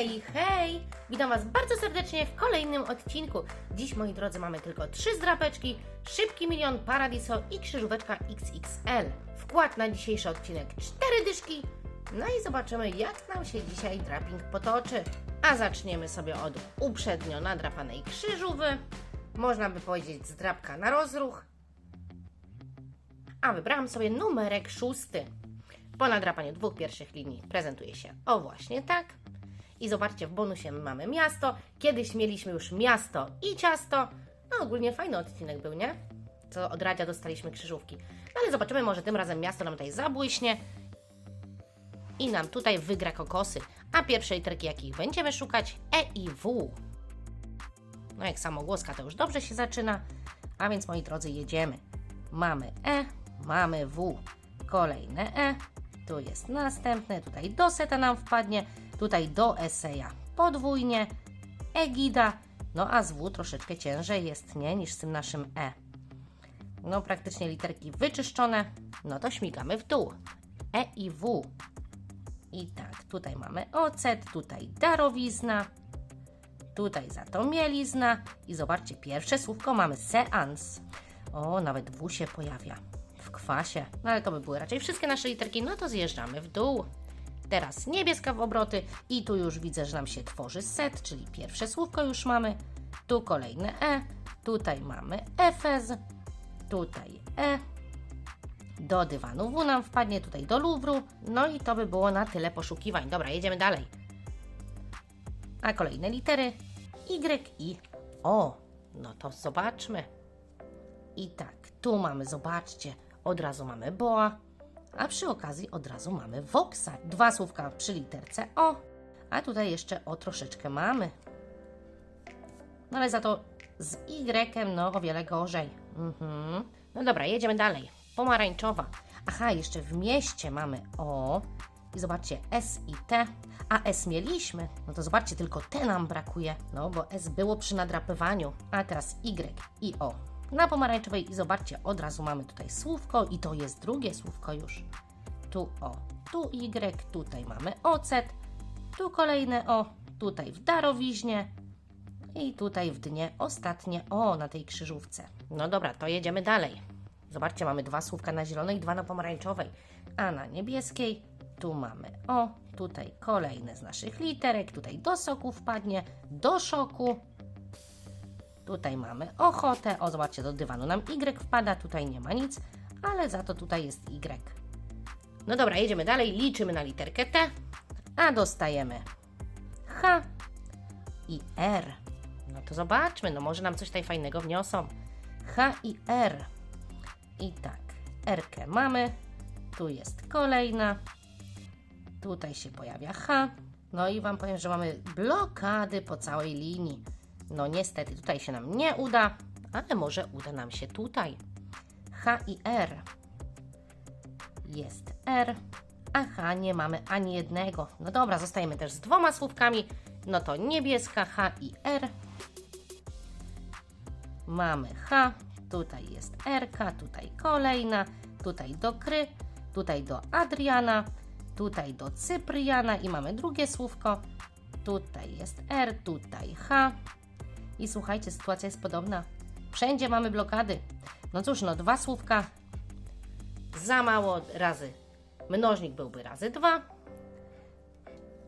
Hej, hej! Witam Was bardzo serdecznie w kolejnym odcinku. Dziś, moi drodzy, mamy tylko trzy zdrapeczki, szybki milion Paradiso i krzyżóweczka XXL. Wkład na dzisiejszy odcinek cztery dyszki. No i zobaczymy, jak nam się dzisiaj draping potoczy. A zaczniemy sobie od uprzednio nadrapanej krzyżówy. Można by powiedzieć zdrapka na rozruch. A wybrałam sobie numerek szósty. Po nadrapaniu dwóch pierwszych linii prezentuje się o właśnie tak. I zobaczcie, w bonusie mamy miasto. Kiedyś mieliśmy już miasto i ciasto. No ogólnie fajny odcinek był, nie? Co od Radzia dostaliśmy krzyżówki. No ale zobaczymy, może tym razem miasto nam tutaj zabłyśnie i nam tutaj wygra kokosy. A pierwsze literki, jakich będziemy szukać, E i W. No jak samogłoska to już dobrze się zaczyna. A więc moi drodzy, jedziemy. Mamy E, mamy W. Kolejne E. Tu jest następne, tutaj do seta nam wpadnie, tutaj do eseja podwójnie, egida, no a z W troszeczkę ciężej jest, nie, niż z tym naszym E. No praktycznie literki wyczyszczone, no to śmigamy w dół. E i W. I tak, tutaj mamy ocet, tutaj darowizna, tutaj za to mielizna i zobaczcie, pierwsze słówko mamy seans. O, nawet W się pojawia kwasie. No ale to by były raczej wszystkie nasze literki, no to zjeżdżamy w dół. Teraz niebieska w obroty i tu już widzę, że nam się tworzy set, czyli pierwsze słówko już mamy. Tu kolejne E, tutaj mamy Efez, tutaj E, do dywanu W nam wpadnie, tutaj do Luwru. No i to by było na tyle poszukiwań. Dobra, jedziemy dalej. A kolejne litery Y i O. No to zobaczmy. I tak, tu mamy, zobaczcie, od razu mamy boa, a przy okazji od razu mamy voxa. Dwa słówka przy literce O, a tutaj jeszcze O troszeczkę mamy. No ale za to z Y, no o wiele gorzej. Mhm. No dobra, jedziemy dalej. Pomarańczowa. Aha, jeszcze w mieście mamy O. I zobaczcie, S i T. A S mieliśmy. No to zobaczcie, tylko T nam brakuje. No bo S było przy nadrapywaniu. A teraz Y i O. Na pomarańczowej i zobaczcie, od razu mamy tutaj słówko i to jest drugie słówko już. Tu O, tu Y, tutaj mamy ocet, tu kolejne O, tutaj w darowiźnie i tutaj w dnie ostatnie O na tej krzyżówce. No dobra, to jedziemy dalej. Zobaczcie, mamy dwa słówka na zielonej, dwa na pomarańczowej, a na niebieskiej tu mamy O, tutaj kolejne z naszych literek, tutaj do soku wpadnie, do szoku, Tutaj mamy ochotę. O, zobaczcie, do dywanu nam Y wpada. Tutaj nie ma nic, ale za to tutaj jest Y. No dobra, jedziemy dalej. Liczymy na literkę T, a dostajemy H i R. No to zobaczmy, no może nam coś tutaj fajnego wniosą. H i R. I tak, R mamy. Tu jest kolejna. Tutaj się pojawia H. No i Wam powiem, że mamy blokady po całej linii. No niestety tutaj się nam nie uda, ale może uda nam się tutaj. H i R. Jest R, a H nie mamy ani jednego. No dobra, zostajemy też z dwoma słówkami. No to niebieska H i R. Mamy H, tutaj jest R, tutaj kolejna, tutaj do Kry, tutaj do Adriana, tutaj do Cypriana i mamy drugie słówko. Tutaj jest R, tutaj H, i słuchajcie, sytuacja jest podobna. Wszędzie mamy blokady. No cóż, no dwa słówka za mało razy. Mnożnik byłby razy dwa.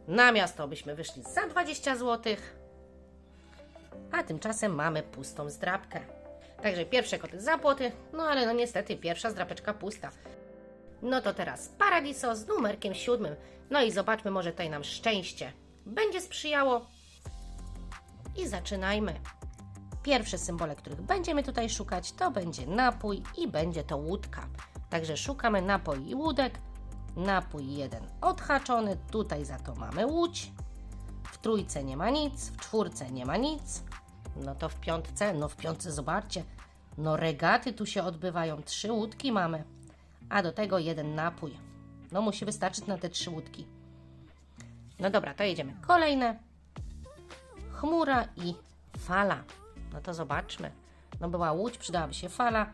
Na miasto byśmy wyszli za 20 zł. A tymczasem mamy pustą zdrapkę. Także pierwsze koty za płoty, no ale no niestety pierwsza zdrapeczka pusta. No to teraz Paradiso z numerkiem siódmym. No i zobaczmy, może tutaj nam szczęście będzie sprzyjało. I zaczynajmy. Pierwsze symbole, których będziemy tutaj szukać, to będzie napój i będzie to łódka. Także szukamy napój i łódek. Napój jeden odhaczony, tutaj za to mamy łódź. W trójce nie ma nic, w czwórce nie ma nic. No to w piątce, no w piątce zobaczcie, no regaty tu się odbywają, trzy łódki mamy, a do tego jeden napój. No musi wystarczyć na te trzy łódki. No dobra, to jedziemy. Kolejne chmura i fala. No to zobaczmy. No była łódź, przydałaby się fala.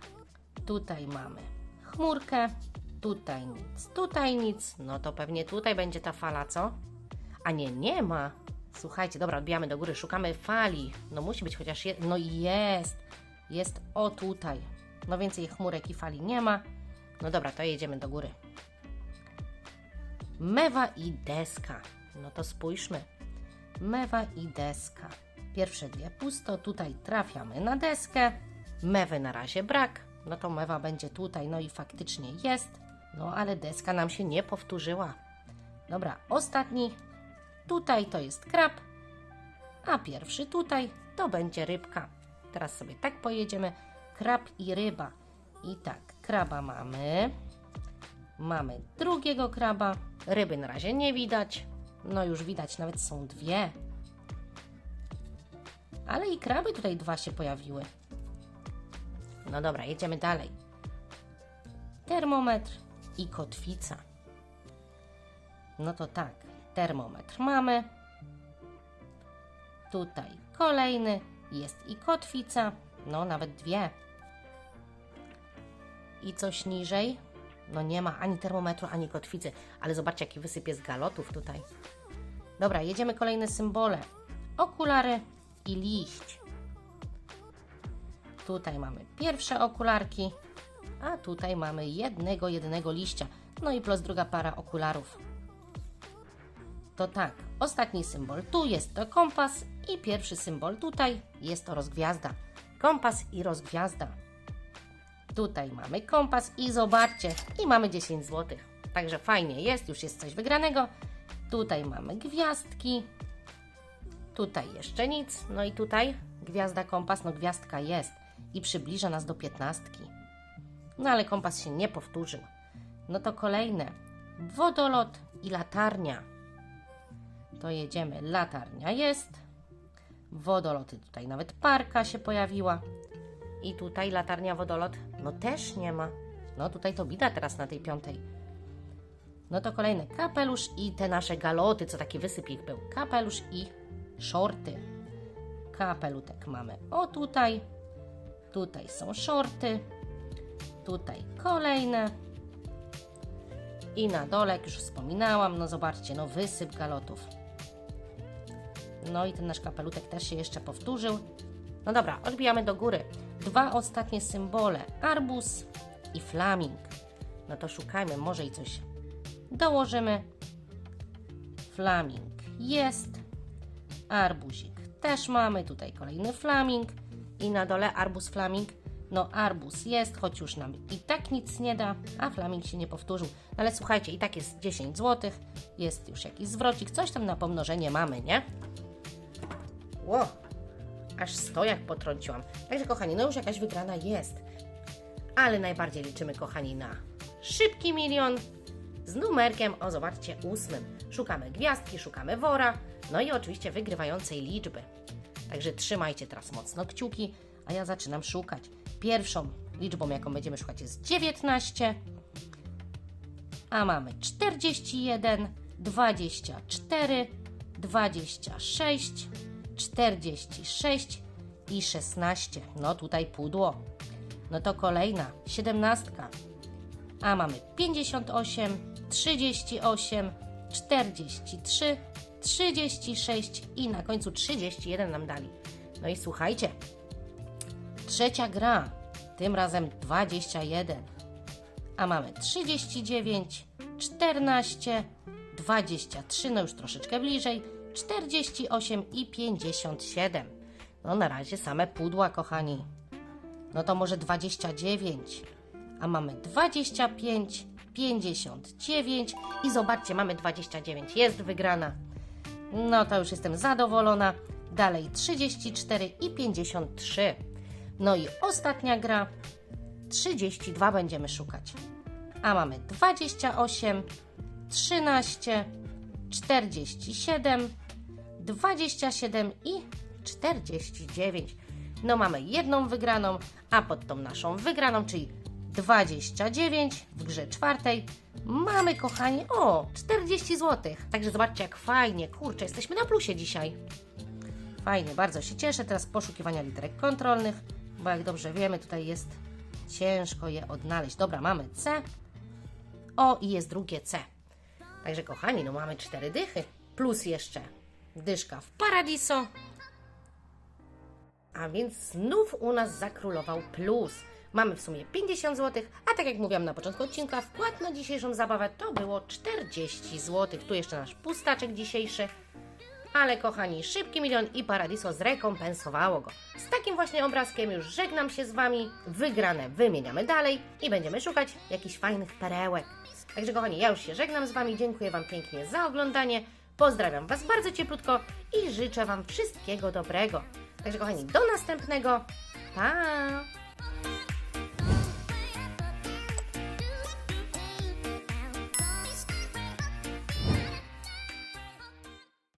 Tutaj mamy chmurkę, tutaj nic, tutaj nic. No to pewnie tutaj będzie ta fala, co? A nie, nie ma. Słuchajcie, dobra, odbijamy do góry, szukamy fali. No musi być chociaż jedna. No jest. Jest o tutaj. No więcej chmurek i fali nie ma. No dobra, to jedziemy do góry. Mewa i deska. No to spójrzmy. Mewa i deska. Pierwsze dwie pusto, tutaj trafiamy na deskę. Mewy na razie brak. No to mewa będzie tutaj, no i faktycznie jest. No ale deska nam się nie powtórzyła. Dobra, ostatni. Tutaj to jest krab, a pierwszy tutaj to będzie rybka. Teraz sobie tak pojedziemy. Krab i ryba. I tak, kraba mamy. Mamy drugiego kraba. Ryby na razie nie widać. No już widać, nawet są dwie. Ale i kraby tutaj dwa się pojawiły. No dobra, jedziemy dalej. Termometr i kotwica. No to tak, termometr mamy. Tutaj kolejny, jest i kotwica, no nawet dwie. I coś niżej, no nie ma ani termometru, ani kotwicy, ale zobaczcie jaki wysyp jest galotów tutaj. Dobra, jedziemy kolejne symbole. Okulary i liść. Tutaj mamy pierwsze okularki, a tutaj mamy jednego, jednego liścia. No i plus druga para okularów. To tak, ostatni symbol tu jest to kompas i pierwszy symbol tutaj jest to rozgwiazda. Kompas i rozgwiazda. Tutaj mamy kompas i zobaczcie, i mamy 10 zł. Także fajnie jest, już jest coś wygranego. Tutaj mamy gwiazdki. Tutaj jeszcze nic. No i tutaj gwiazda, kompas, no gwiazdka jest i przybliża nas do piętnastki. No ale kompas się nie powtórzył. No to kolejne. Wodolot i latarnia. To jedziemy. Latarnia jest. Wodoloty tutaj nawet parka się pojawiła. I tutaj latarnia wodolot, no też nie ma. No tutaj to bida teraz na tej piątej. No to kolejny kapelusz i te nasze galoty, co taki wysyp ich był. Kapelusz i shorty. Kapelutek mamy o tutaj. Tutaj są shorty. Tutaj kolejne. I na dole, jak już wspominałam, no zobaczcie, no wysyp galotów. No i ten nasz kapelutek też się jeszcze powtórzył. No dobra, odbijamy do góry. Dwa ostatnie symbole, arbuz i flaming. No to szukajmy, może i coś dołożymy. Flaming jest. Arbuzik też mamy. Tutaj kolejny flaming. I na dole arbuz flaming. No arbuz jest, choć już nam i tak nic nie da, a flaming się nie powtórzył. No ale słuchajcie, i tak jest 10 zł. Jest już jakiś zwrocik, coś tam na pomnożenie mamy, nie? Ło, aż stojak potrąciłam. Także kochani, no już jakaś wygrana jest. Ale najbardziej liczymy, kochani, na szybki milion z numerkiem, o zobaczcie, ósmym. Szukamy gwiazdki, szukamy wora, no i oczywiście wygrywającej liczby. Także trzymajcie teraz mocno kciuki, a ja zaczynam szukać. Pierwszą liczbą, jaką będziemy szukać jest 19, a mamy 41, 24, 26, 46 i 16. No tutaj pudło. No to kolejna, 17. A mamy 58, 38, 43, 36 i na końcu 31 nam dali. No i słuchajcie, trzecia gra, tym razem 21. A mamy 39, 14, 23, no już troszeczkę bliżej, 48 i 57. No na razie same pudła, kochani. No to może 29, a mamy 25, 59 i zobaczcie, mamy 29, jest wygrana. No to już jestem zadowolona. Dalej 34 i 53. No i ostatnia gra, 32 będziemy szukać. A mamy 28, 13, 47, 27 i 49. No mamy jedną wygraną, a pod tą naszą wygraną, czyli 29 w grze czwartej, mamy kochani, o 40 zł. Także zobaczcie jak fajnie, kurczę, jesteśmy na plusie dzisiaj. Fajnie, bardzo się cieszę. Teraz poszukiwania literek kontrolnych, bo jak dobrze wiemy, tutaj jest ciężko je odnaleźć. Dobra, mamy C. O, i jest drugie C. Także kochani, no mamy cztery dychy. Plus jeszcze dyszka w Paradiso. A więc znów u nas zakrólował plus. Mamy w sumie 50 zł, a tak jak mówiłam na początku odcinka, wkład na dzisiejszą zabawę to było 40 zł. Tu jeszcze nasz pustaczek dzisiejszy. Ale kochani, szybki milion i Paradiso zrekompensowało go. Z takim właśnie obrazkiem już żegnam się z Wami. Wygrane wymieniamy dalej i będziemy szukać jakichś fajnych perełek. Także kochani, ja już się żegnam z Wami. Dziękuję Wam pięknie za oglądanie. Pozdrawiam Was bardzo cieplutko i życzę Wam wszystkiego dobrego. Także kochani, do następnego. Pa!